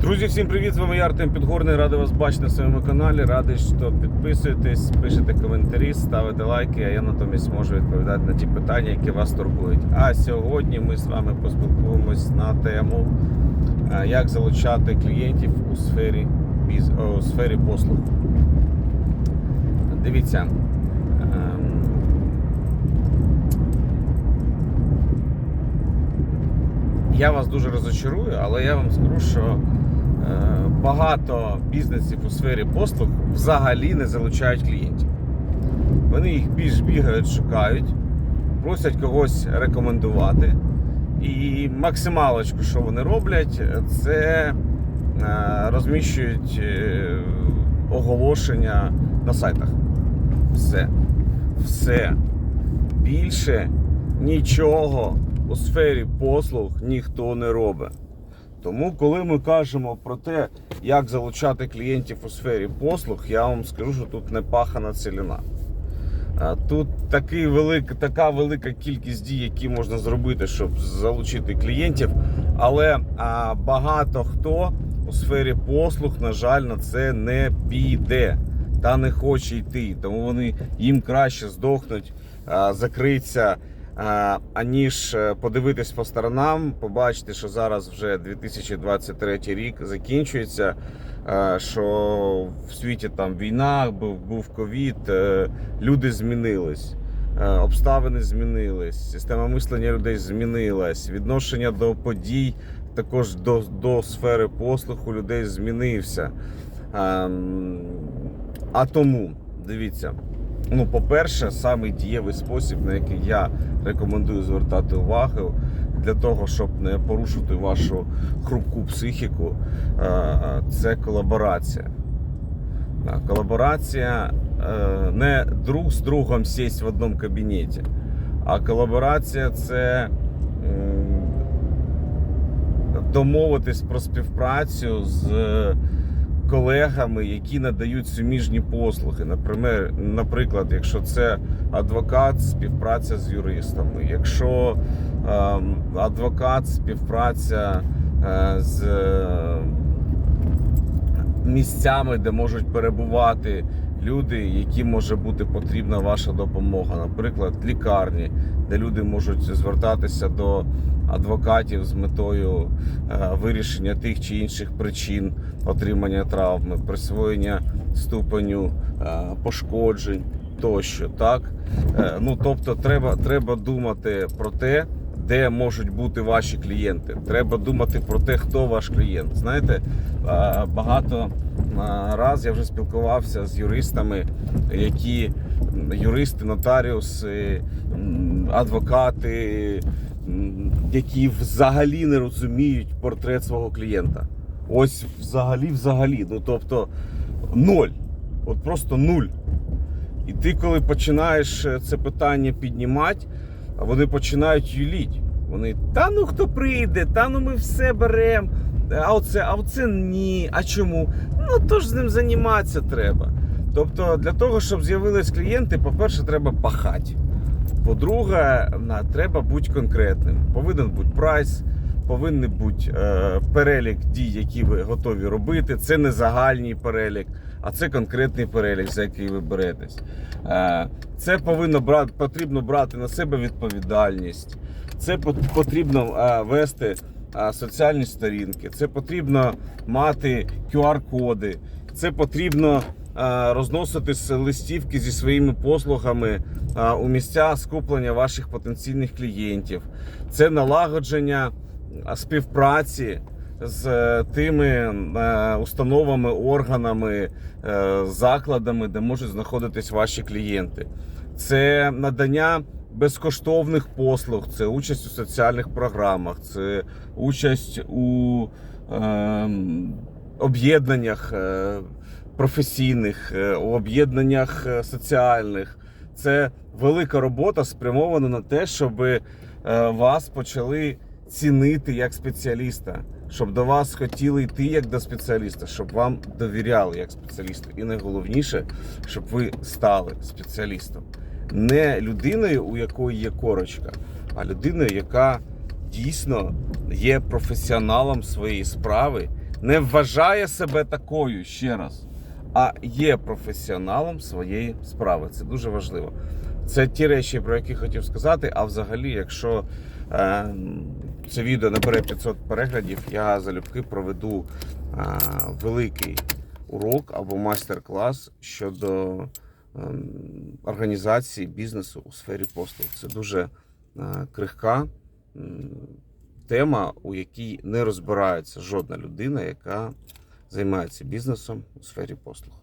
Друзі, всім привіт! З вами я Артем Підгорний. Радий вас бачити на своєму каналі. Радий, що підписуєтесь, пишете коментарі, ставите лайки, а я натомість можу відповідати на ті питання, які вас турбують. А сьогодні ми з вами поспілкуємось на тему, е, як залучати клієнтів у сфері, біз- о, у сфері послуг. Дивіться. ем, Я вас дуже розочарую, але я вам скажу, що багато бізнесів у сфері послуг взагалі не залучають клієнтів. Вони їх більш бігають, шукають, просять когось рекомендувати. І максималочку, що вони роблять, це е, розміщують е, оголошення на сайтах. Все. Все. Більше нічого у сфері послуг ніхто не робить. Тому, коли ми кажемо про те, як залучати клієнтів у сфері послуг, я вам скажу, що тут не пахана ціліна. Тут такий велик, така велика кількість дій, які можна зробити, щоб залучити клієнтів. Але а, багато хто у сфері послуг, на жаль, на це не піде та не хоче йти. Тому вони їм краще здохнуть, а, закриться, аніж е, подивитись по сторонам, побачити, що зараз вже 2023 рік закінчується. е, Що в світі там війна, був, ковід, е, люди змінились, обставини змінились, система мислення людей змінилась, відношення до подій, також до, до сфери послуг у людей змінився. Ем, А тому, дивіться, ну, по-перше, самий дієвий спосіб, на який я рекомендую звертати увагу для того, щоб не порушити вашу хрупку психіку, е, це колаборація. Колаборація е, не друг з другом сесть в одному кабінеті, а колаборація це домовитись про співпрацю з колегами, які надають суміжні послуги. Наприклад, якщо це адвокат, співпраця з юристами, якщо ем, адвокат, співпраця е, з е, місцями, де можуть перебувати люди, яким може бути потрібна ваша допомога. Наприклад, лікарні, де люди можуть звертатися до адвокатів з метою е, вирішення тих чи інших причин отримання травми, присвоєння ступеню е, пошкоджень тощо. Так? Е, Ну, тобто, треба, треба думати про те, де можуть бути ваші клієнти. Треба думати про те, хто ваш клієнт. Знаєте, багато раз я вже спілкувався з юристами, які юристи, нотаріуси, адвокати, які взагалі не розуміють портрет свого клієнта. Ось взагалі, взагалі. Ну тобто ноль. От просто нуль. І ти, коли починаєш е, це питання піднімати, вони починають юліть. Вони, та ну хто прийде, та ну ми все беремо. А оце, а оце ні. А чому? Ну то ж з ним займатися треба. Тобто, для того, щоб з'явились клієнти, по-перше, треба пахати. По-друге, треба бути конкретним. Повинен бути прайс, повинен бути е, перелік дій, які ви готові робити. Це не загальний перелік, а це конкретний перелік, за який ви беретесь. Е, це повинно брати, потрібно брати на себе відповідальність. Це потрібно е, вести соціальні сторінки. Це потрібно мати QR-коди. Це потрібно розносити листівки зі своїми послугами у місця скуплення ваших потенційних клієнтів. Це налагодження співпраці з е, тими е, установами, органами, е, закладами, де можуть знаходитись ваші клієнти. Це надання безкоштовних послуг, це участь у соціальних програмах, це участь у е, об'єднаннях професійних, е, у об'єднаннях е, соціальних. Це велика робота спрямована на те, щоб е, вас почали цінити як спеціаліста, щоб до вас хотіли йти як до спеціаліста, щоб вам довіряли як спеціалісту. І найголовніше, щоб ви стали спеціалістом. Не людиною, у якої є корочка, а людиною, яка дійсно є професіоналом своєї справи, не вважає себе такою ще раз, а є професіоналом своєї справи. Це дуже важливо. Це ті речі, про які хотів сказати. А взагалі, якщо е, це відео набере 500 переглядів, я залюбки проведу е, великий урок або майстер-клас щодо організації бізнесу у сфері послуг. Це дуже е, крихка тема, у якій не розбирається жодна людина, яка займається бізнесом у сфері послуг.